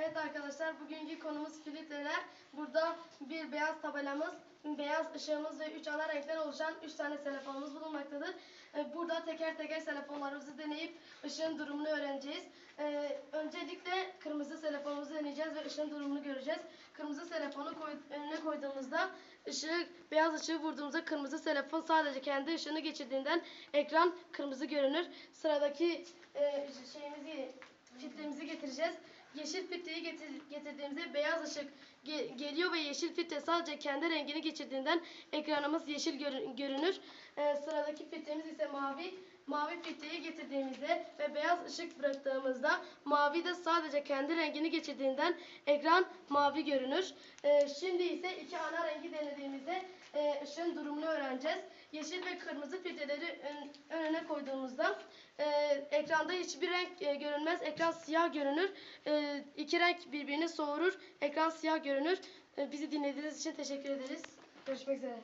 Evet arkadaşlar bugünkü konumuz filtreler. Burada bir beyaz tabelamız, beyaz ışığımız ve üç ana renkten oluşan üç tane telefonumuz bulunmaktadır. Ee, Burada teker teker telefonlarımızı deneyip ışığın durumunu öğreneceğiz. Ee, Öncelikle kırmızı telefonumuzu deneyeceğiz ve ışığın durumunu göreceğiz. Kırmızı telefonu koy- önüne koyduğumuzda ışığı, beyaz ışığı vurduğumuzda kırmızı telefon sadece kendi ışığını geçirdiğinden ekran kırmızı görünür. Sıradaki e, şeyimizi filtremizi. Yeşil filtreyi getir- getirdiğimizde beyaz ışık ge- geliyor ve yeşil filtre sadece kendi rengini geçirdiğinden ekranımız yeşil görü- görünür. Ee, sıradaki filtremiz ise mavi. Mavi filtreyi getirdiğimizde ve beyaz ışık bıraktığımızda mavi de sadece kendi rengini geçirdiğinden ekran mavi görünür. Ee, şimdi ise iki ana rengi denediğimizde e, ışığın durumunu öğreneceğiz. Yeşil ve kırmızı filtreleri ön- önüne koyduğumuzda ekranda hiçbir renk e, görünmez. Ekran siyah görünür. E, iki renk birbirini soğurur. Ekran siyah görünür. E, bizi dinlediğiniz için teşekkür ederiz. Görüşmek üzere.